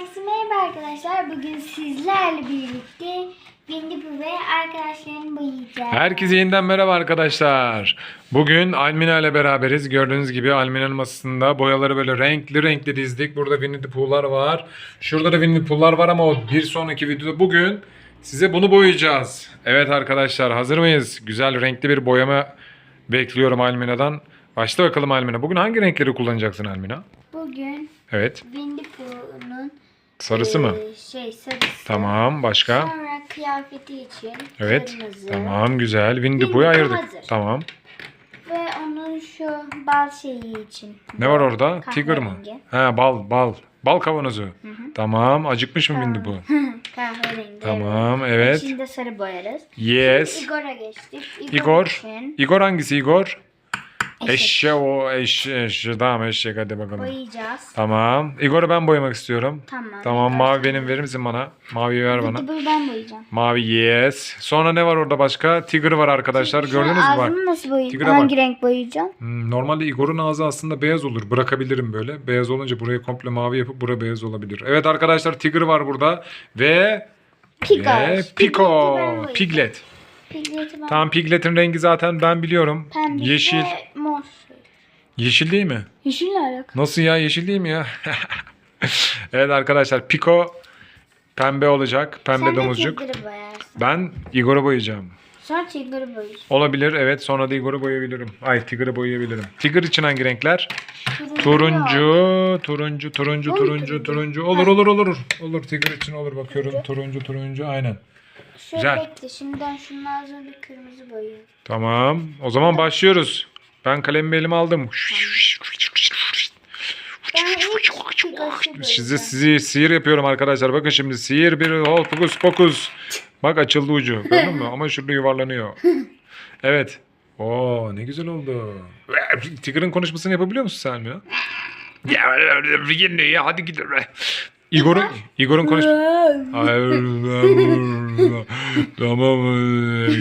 Herkese merhaba arkadaşlar. Bugün sizlerle birlikte Winnie ve arkadaşlarını boyayacağız. Herkese yeniden merhaba arkadaşlar. Bugün Almina ile beraberiz. Gördüğünüz gibi Almina'nın masasında boyaları böyle renkli renkli dizdik. Burada Winnie the Pooh'lar var. Şurada da Winnie the Pooh'lar var ama o bir sonraki videoda bugün size bunu boyayacağız. Evet arkadaşlar hazır mıyız? Güzel renkli bir boyama bekliyorum Almina'dan. Başla bakalım Almina. Bugün hangi renkleri kullanacaksın Almina? Bugün Evet. Winnie Pooh'un Sarısı mı? eee, Şey sarısı. Tamam. Başka? Sonra kıyafeti için Evet. kırmızı. Tamam güzel. Winnie the Winnie Pooh'u the Pooh ayırdık. hazır. Tamam. Ve onun şu bal şeyi için. Ne var orada? Tiger mı? Kahverengi. He bal bal. Bal kavanozu. Tamam. Acıkmış mı Winnie bu? Kahverengi. Tamam evet. İçinde sarı boyarız. Yes. Igor'a geçtik. Igor. için Igor hangisi Igor? Eşek Eşe o eşe eşe. Tamam eşek hadi bakalım. boyayacağız. Tamam. Igor'u ben boyamak istiyorum. Tamam. Tamam mavi benim verir misin bana? Maviyi ver bana. Bunu ben boyayacağım. Mavi yes. Sonra ne var orada başka? Tiger var arkadaşlar. Şu Gördünüz mü bak. Ağzını nasıl boyayacağım? Tigre bak. Hangi renk boyayacağım? Hmm, Normalde Igor'un ağzı aslında beyaz olur. Bırakabilirim böyle. Beyaz olunca burayı komple mavi yapıp bura beyaz olabilir. Evet arkadaşlar Tiger var burada. Ve Pico. Ve Pico. Piglet. Piglet'i ben Tamam Piglet'in rengi zaten ben biliyorum. pembe Yeşil. ve mor. Yeşil değil mi? Yeşille alakalı. Nasıl ya yeşil değil mi ya? evet arkadaşlar Pico pembe olacak. Pembe Sen de domuzcuk. Tigre'ı boyarsın. Ben Igor'u boyayacağım. Sonra Tigre'ı boyayacağım. Olabilir evet sonra da Igor'u boyayabilirim. Ay Tiger'ı boyayabilirim. Tiger için hangi renkler? Turuncu, turuncu, turuncu, turuncu, turuncu. turuncu. Olur olur olur. Olur Tiger için olur bakıyorum. Turuncu, turuncu aynen. Şöyle Güzel. bekle. Şimdiden şunun ağzına bir kırmızı boyayayım. Tamam. O zaman başlıyoruz. Ben kalemimi elime aldım. Size sizi sihir yapıyorum arkadaşlar. Bakın şimdi sihir bir hokus pokus. Bak açıldı ucu. Gördün mü? Ama şurada yuvarlanıyor. Evet. Oo ne güzel oldu. Tiger'ın konuşmasını yapabiliyor musun sen ya? Ya hadi gidelim. Igor'un Igor'un konuş tamam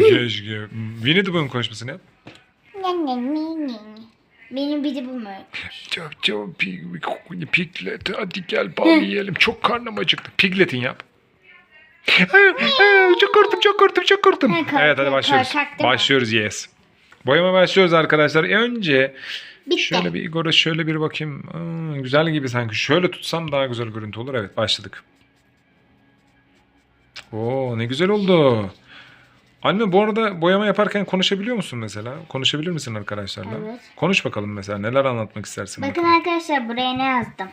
keşke. Winnie the Pooh'un konuşmasını yap. Benim bir de bu mu? Çok çok Piglet hadi gel bal yiyelim. Çok karnım acıktı. Piglet'in yap. çok korktum çok korktum çok korktum. Evet hadi başlıyoruz. Başlıyoruz yes. Boyama başlıyoruz arkadaşlar. Önce Bitti. şöyle bir Igor'a şöyle bir bakayım. Hmm, güzel gibi sanki. Şöyle tutsam daha güzel görüntü olur. Evet başladık. Oo ne güzel oldu. Anne bu arada boyama yaparken konuşabiliyor musun mesela? Konuşabilir misin arkadaşlarla? Evet. Konuş bakalım mesela neler anlatmak istersin? Bakın bakalım. arkadaşlar buraya ne yazdım?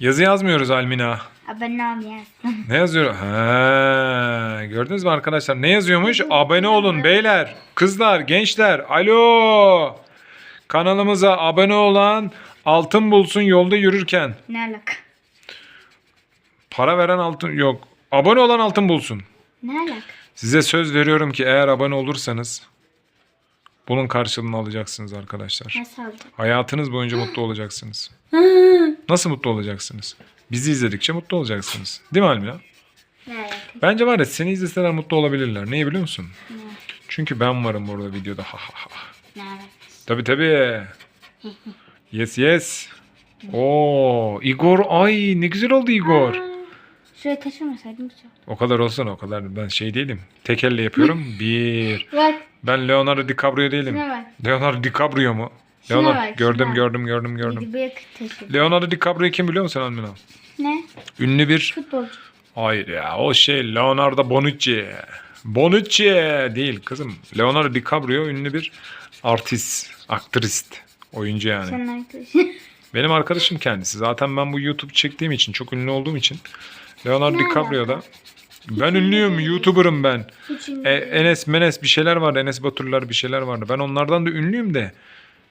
Yazı yazmıyoruz Almina. Abone ol yazdım. Ne yazıyor? Ha, gördünüz mü arkadaşlar? Ne yazıyormuş? Abone olun beyler, kızlar, gençler. Alo. Kanalımıza abone olan altın bulsun yolda yürürken. ne alaka? Para veren altın yok. Abone olan altın bulsun. Ne alaka? Size söz veriyorum ki eğer abone olursanız bunun karşılığını alacaksınız arkadaşlar. Nasıl aldım? Hayatınız boyunca mutlu olacaksınız. Nasıl mutlu olacaksınız? Bizi izledikçe mutlu olacaksınız. Değil mi? Ne alaka? Bence var ya seni izleseler mutlu olabilirler. Niye biliyor musun? Çünkü ben varım orada videoda. Ha ha ha. Ne alaka? Tabii tabii. Yes yes. Oo Igor ay ne güzel oldu Igor. Şuraya taşımasaydım güzel. O kadar olsun o kadar. Ben şey değilim. Tek elle yapıyorum. Bir. Bak Ben Leonardo DiCaprio değilim. şuna bak. Leonardo DiCaprio mu? Şuna Leonardo bak, gördüm şuna. gördüm gördüm gördüm. Bir bıyık taşı. Leonardo DiCaprio kim biliyor musun Almina? Ne? Ünlü bir Futbolcu. Hayır ya o şey Leonardo Bonucci. Bonucci değil kızım. Leonardo DiCaprio ünlü bir artist, aktrist, oyuncu yani. Senin arkadaşın. Benim arkadaşım kendisi. Zaten ben bu YouTube çektiğim için, çok ünlü olduğum için Leonardo Ne DiCaprio da alaka? ben ünlüyüm, YouTuber'ım ben. E. Enes Menes bir şeyler vardı. Enes Baturlar bir şeyler vardı. Ben onlardan da ünlüyüm de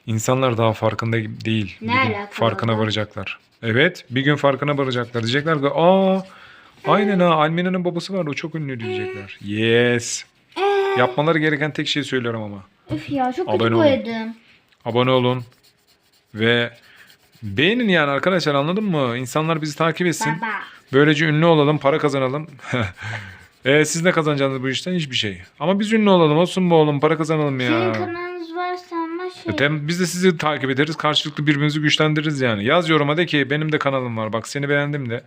insanlar daha farkında değil. Ne Bir gün alaka farkına orada? varacaklar. Evet, bir gün farkına varacaklar. Diyecekler ki, "Aa, aynen ha Almina'nın babası vardı. O çok ünlü." diyecekler. Yes. Ee, Yapmaları gereken tek şeyi söylüyorum ama. Üf ya çok Abone kötü olun. boyadım. Abone olun ve beğenin yani arkadaşlar anladın mı? İnsanlar bizi takip etsin. Baba. Böylece ünlü olalım, para kazanalım. e, siz ne kazanacaksınız bu işten? Hiçbir şey. Ama biz ünlü olalım, olsun bu oğlum, para kazanalım ya. Senin şey. E, tem- biz de sizi takip ederiz. Karşılıklı birbirimizi güçlendiririz yani. Yaz yoruma de ki benim de kanalım var. Bak seni beğendim de.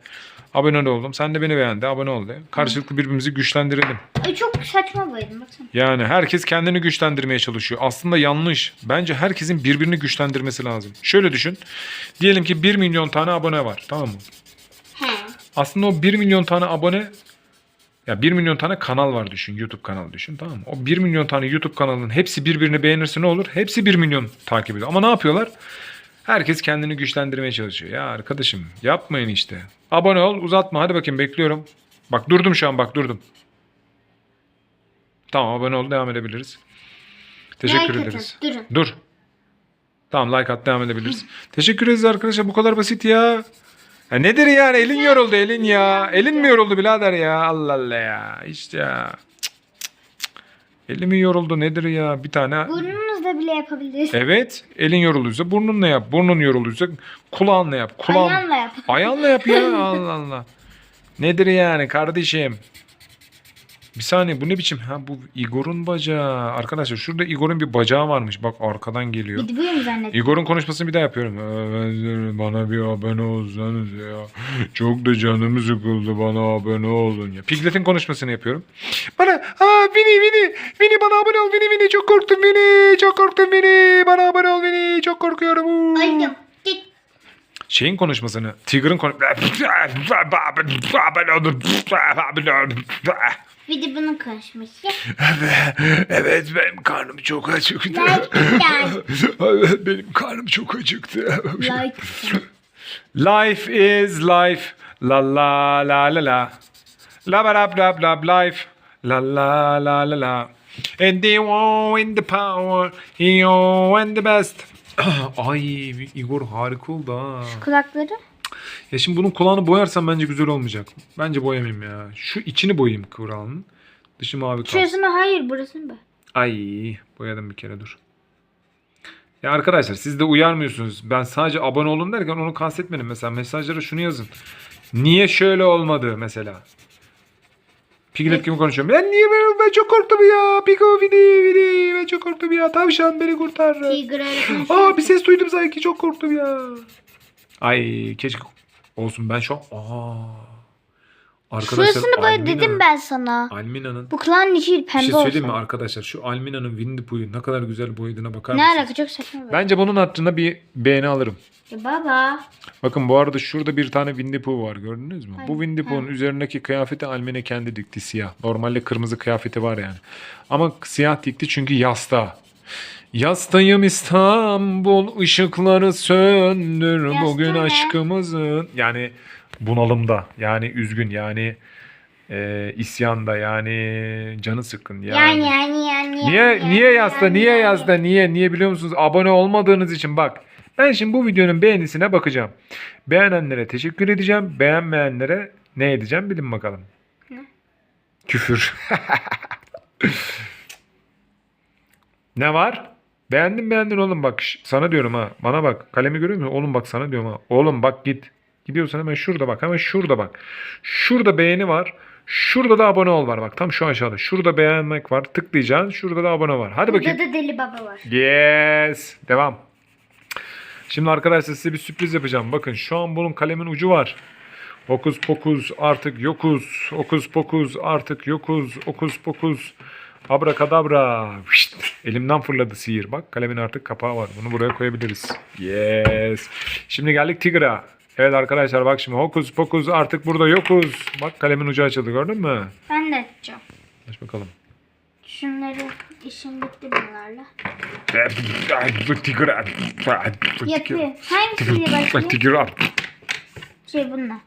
Abone oldum. Sen de beni beğendi. Abone ol de. Karşılıklı birbirimizi güçlendirelim. Ay, çok saçma boyadım baksana. Yani herkes kendini güçlendirmeye çalışıyor. Aslında yanlış. Bence herkesin birbirini güçlendirmesi lazım. Şöyle düşün. Diyelim ki 1 milyon tane abone var. Tamam mı? He. Aslında o 1 milyon tane abone ya 1 milyon tane kanal var düşün. YouTube kanalı düşün tamam mı? O 1 milyon tane YouTube kanalının hepsi birbirini beğenirse ne olur? Hepsi 1 milyon takip ediyor. Ama ne yapıyorlar? Herkes kendini güçlendirmeye çalışıyor. Ya arkadaşım yapmayın işte. Abone ol uzatma hadi bakayım bekliyorum. Bak durdum şu an bak durdum. Tamam abone ol devam edebiliriz. Teşekkür Like ederiz. atın, Durun. Dur. Tamam like at devam edebiliriz. Teşekkür ederiz arkadaşlar bu kadar basit ya. Ya. Nedir yani elin yoruldu elin ya. Elin mi yoruldu birader ya Allah Allah ya. İşte ya. Cık, cık, cık. Elim mi yoruldu nedir ya bir tane. Burnunuzla bile yapabilirsiniz. Evet elin yorulduysa burnunla yap. Burnun yorulduysa kulağınla yap. Kulağın... Ayağınla yap. Ayağınla yap ya Allah Allah. Nedir yani kardeşim? Bir saniye bu ne biçim? Ha bu Igor'un bacağı. Arkadaşlar şurada Igor'un bir bacağı varmış. Bak arkadan geliyor. Zannettim. Igor'un konuşmasını bir daha yapıyorum. Bana bir abone olsanız ya. Çok da canım sıkıldı bana abone olun ya. Piglet'in konuşmasını yapıyorum. Bana aa Vini Vini Vini bana abone ol Vini Vini çok korktum Vini çok korktum Vini bana abone ol Vini çok korkuyorum. Uuu. Şeyin konuşmasını Tiger'ın konuş... Bir de bunun konuşması. evet benim karnım çok acıktı. Evet benim karnım çok acıktı. Life is life. La la la la la. La ba la bla bla life. La la la la la. And they want in the power. You and the best. Ay Igor harika oldu ha. Kulakları. Ya şimdi bunun kulağını boyarsam bence güzel olmayacak. Bence boyamayayım ya. Şu içini boyayayım kulağının. Dışı mavi kalsın. Şurasını hayır burasını be. Ay boyadım bir kere dur. Ya arkadaşlar siz de uyarmıyorsunuz. Ben sadece abone olun derken onu kastetmedim. Mesela mesajlara şunu yazın. Niye şöyle olmadı mesela? Piglet gibi konuşuyorum. Ben niye ben, ben çok korktum ya. Pico vidi vidi. Ben çok korktum ya. Tavşan beni kurtar. Aa bir ses duydum sanki çok korktum ya. Ay keşke olsun ben şu an. Aa. Arkadaşlar Şurasını boya Almina- dedim ben sana. Almina'nın Bu kulağın içi bir pembe şey olsa. söyleyeyim mi arkadaşlar? Şu Almina'nın Winnie the Pooh'yu ne kadar güzel boyadığına bakar Ne mısınız? alaka çok saçma be. Bence bunun hattına bir beğeni alırım. Ya baba. Bakın bu arada şurada bir tane Winnie the Pooh var gördünüz mü? Bu Winnie the Pooh'un üzerindeki kıyafeti Almina kendi dikti siyah. Normalde kırmızı kıyafeti var yani. Ama siyah dikti çünkü yasta. Yastayım İstanbul ışıkları söndür Yasta bugün ne? aşkımızın. Yani bunalımda yani üzgün yani e, isyanda yani canı sıkkın Yani yani yani. Niye yani, niye yasta yani, niye yani. yasta niye niye biliyor musunuz? Abone olmadığınız için bak. Ben şimdi bu videonun beğenisine bakacağım. Beğenenlere teşekkür edeceğim. Beğenmeyenlere ne edeceğim bilin bakalım. Ne? Küfür. ne var? Beğendin beğendin oğlum bak. Sana diyorum ha. Bana bak. Kalemi görüyor musun? Oğlum bak sana diyorum ha. Oğlum bak git. Gidiyorsan hemen şurada bak. Hemen şurada bak. Şurada beğeni var. Şurada da abone ol var bak. Tam şu aşağıda. Şurada beğenmek var. Tıklayacaksın. Şurada da abone var. Hadi bakayım. Burada da deli baba var. Yes. Devam. Şimdi arkadaşlar size bir sürpriz yapacağım. Bakın şu an bunun kalemin ucu var. Okus pokus artık yokuz. Okus pokus artık yokuz. Okus pokus. Abrakadabra. Şşt. Elimden fırladı sihir. Bak kalemin artık kapağı var. Bunu buraya koyabiliriz. Yes. Şimdi geldik Tigra. Evet arkadaşlar bak şimdi hokus pokus artık burada yokuz. Bak kalemin ucu açıldı gördün mü? Ben de açacağım. Aç bakalım. Şunları işim bitti bunlarla. Yapıyor. Hangisiyle başlıyor? Şey bununla.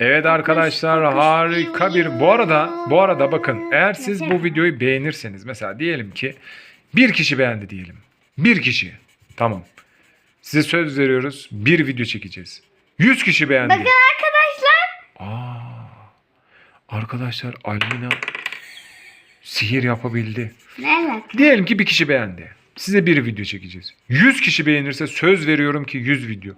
Evet arkadaşlar harika bir bu arada bu arada bakın eğer siz bu videoyu beğenirseniz mesela diyelim ki bir kişi beğendi diyelim. Bir kişi. Tamam. Size söz veriyoruz. Bir video çekeceğiz. 100 kişi beğendi. Bakın arkadaşlar. Aa, arkadaşlar Almina sihir yapabildi. Alaka? Diyelim ki bir kişi beğendi. Size bir video çekeceğiz. 100 kişi beğenirse söz veriyorum ki 100 video.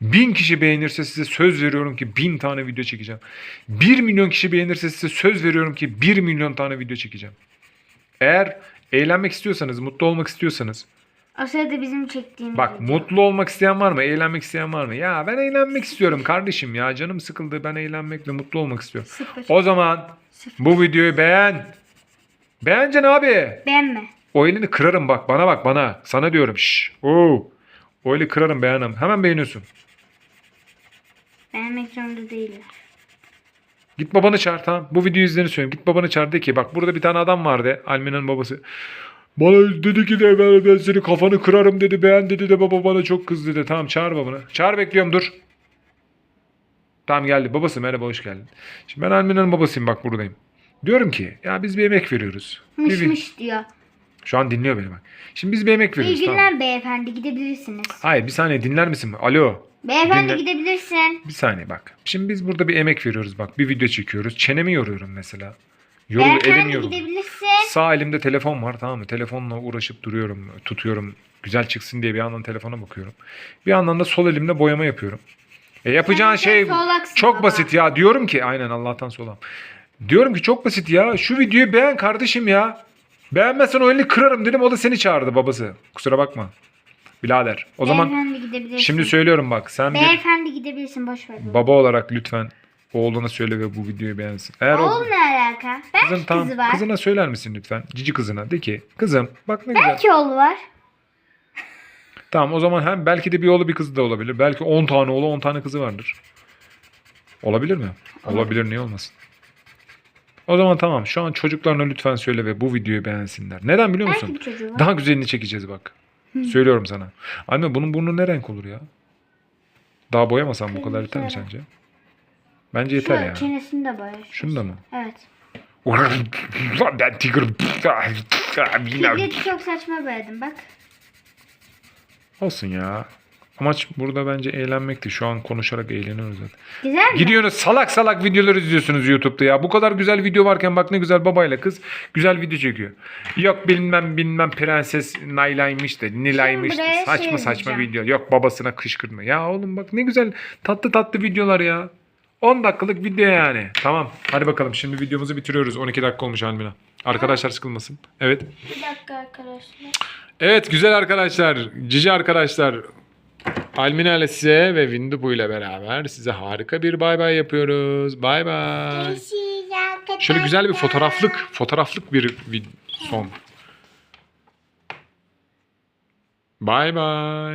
1000 kişi beğenirse size söz veriyorum ki 1000 tane video çekeceğim. 1 milyon kişi beğenirse size söz veriyorum ki 1 milyon tane video çekeceğim. Eğer eğlenmek istiyorsanız, mutlu olmak istiyorsanız O sırada bizim çektiğimiz Bak video. mutlu olmak isteyen var mı? Eğlenmek isteyen var mı? Ya ben eğlenmek istiyorum kardeşim ya. Canım sıkıldı. Ben eğlenmekle mutlu olmak istiyorum. Sıfır. O zaman Sıfır. bu videoyu beğen. Beğeneceksin abi. Beğenme. O elini kırarım bak. Bana bak bana. Sana diyorum. Şş. Oo. O eli kırarım beğenem. Hemen beğeniyorsun. Beğenmek zorunda değiller. Git babanı çağır tamam. Bu videoyu izleyeni söyleyeyim. Git babanı çağır de ki bak burada bir tane adam vardı. Almina'nın babası. Bana dedi ki de ben, ben seni kafanı kırarım dedi. Beğen dedi de baba bana çok kızdı dedi. Tamam çağır babanı. Çağır bekliyorum dur. Tamam geldi. Babası merhaba hoş geldin. Şimdi ben Almina'nın babasıyım bak buradayım. Diyorum ki ya biz bir emek veriyoruz. Mış bir- mış diyor. Şu an dinliyor beni bak. Şimdi biz bir emek İyi veriyoruz tamam. günler beyefendi gidebilirsiniz. Hayır bir saniye dinler misin? Alo. Beyefendi Dinle. gidebilirsin. Bir saniye bak. Şimdi biz burada bir emek veriyoruz bak. Bir video çekiyoruz. Çenemi yoruyorum mesela. Yorul, elim Beyefendi yoruluyor. gidebilirsin. Sağ elimde telefon var tamam mı? Telefonla uğraşıp duruyorum, tutuyorum. Güzel çıksın diye bir yandan telefona bakıyorum. Bir yandan da sol elimle boyama yapıyorum. E yapacağın Sen şey solaksın çok baba. basit ya. Diyorum ki aynen Allah'tan solam. Diyorum ki çok basit ya. Şu videoyu beğen kardeşim ya. Beğenmezsen o elini kırarım dedim. O da seni çağırdı babası. Kusura bakma. Birader. O zaman Beyefendi gidebilirsin. şimdi söylüyorum bak. Sen bir Beyefendi gidebilirsin boş ver. baba olarak lütfen oğluna söyle ve bu videoyu beğensin. Eğer Oğlum ne alaka? Belki kızın tamam kızı var. kızına söyler misin lütfen? Cici kızına de ki kızım bak ne güzel. Belki oğlu var. Tamam o zaman hem belki de bir oğlu bir kızı da olabilir. Belki 10 tane oğlu 10 tane kızı vardır. Olabilir mi? Olabilir niye olmasın? O zaman tamam şu an çocuklarına lütfen söyle ve bu videoyu beğensinler. Neden biliyor Belki musun? bir çocuğu var. Daha güzelini çekeceğiz bak. Söylüyorum sana. Anne bunun burnu ne renk olur ya? Daha boyamasam bu kadar yeter mi sence? Bence yeter Şu ya. çenesini de boya. Şunu da mı? Evet. ben çok saçma boyadım bak. Olsun ya. Amaç burada bence eğlenmekti. Şu an konuşarak eğleniyoruz zaten. Güzel mi? Gidiyorsunuz salak salak videolar izliyorsunuz YouTube'da ya. Bu kadar güzel video varken bak ne güzel babayla kız güzel video çekiyor. Yok bilmem bilmem prenses Nayla'ymış da Nilay'mış da buraya saçma şey saçma yazacağım. video. Yok babasına kışkırtma. Ya oğlum bak ne güzel tatlı tatlı videolar ya. 10 dakikalık video yani. Tamam hadi bakalım şimdi videomuzu bitiriyoruz. 12 dakika olmuş Almina. Arkadaşlar sıkılmasın. Evet. Bir dakika arkadaşlar. Evet güzel arkadaşlar, cici arkadaşlar. Almina ile size ve Windu ile beraber size harika bir bay bay yapıyoruz. Bay bay. Görüşürüz arkadaşlar. Şöyle güzel bir fotoğraflık, fotoğraflık bir vid- son. Bay bay.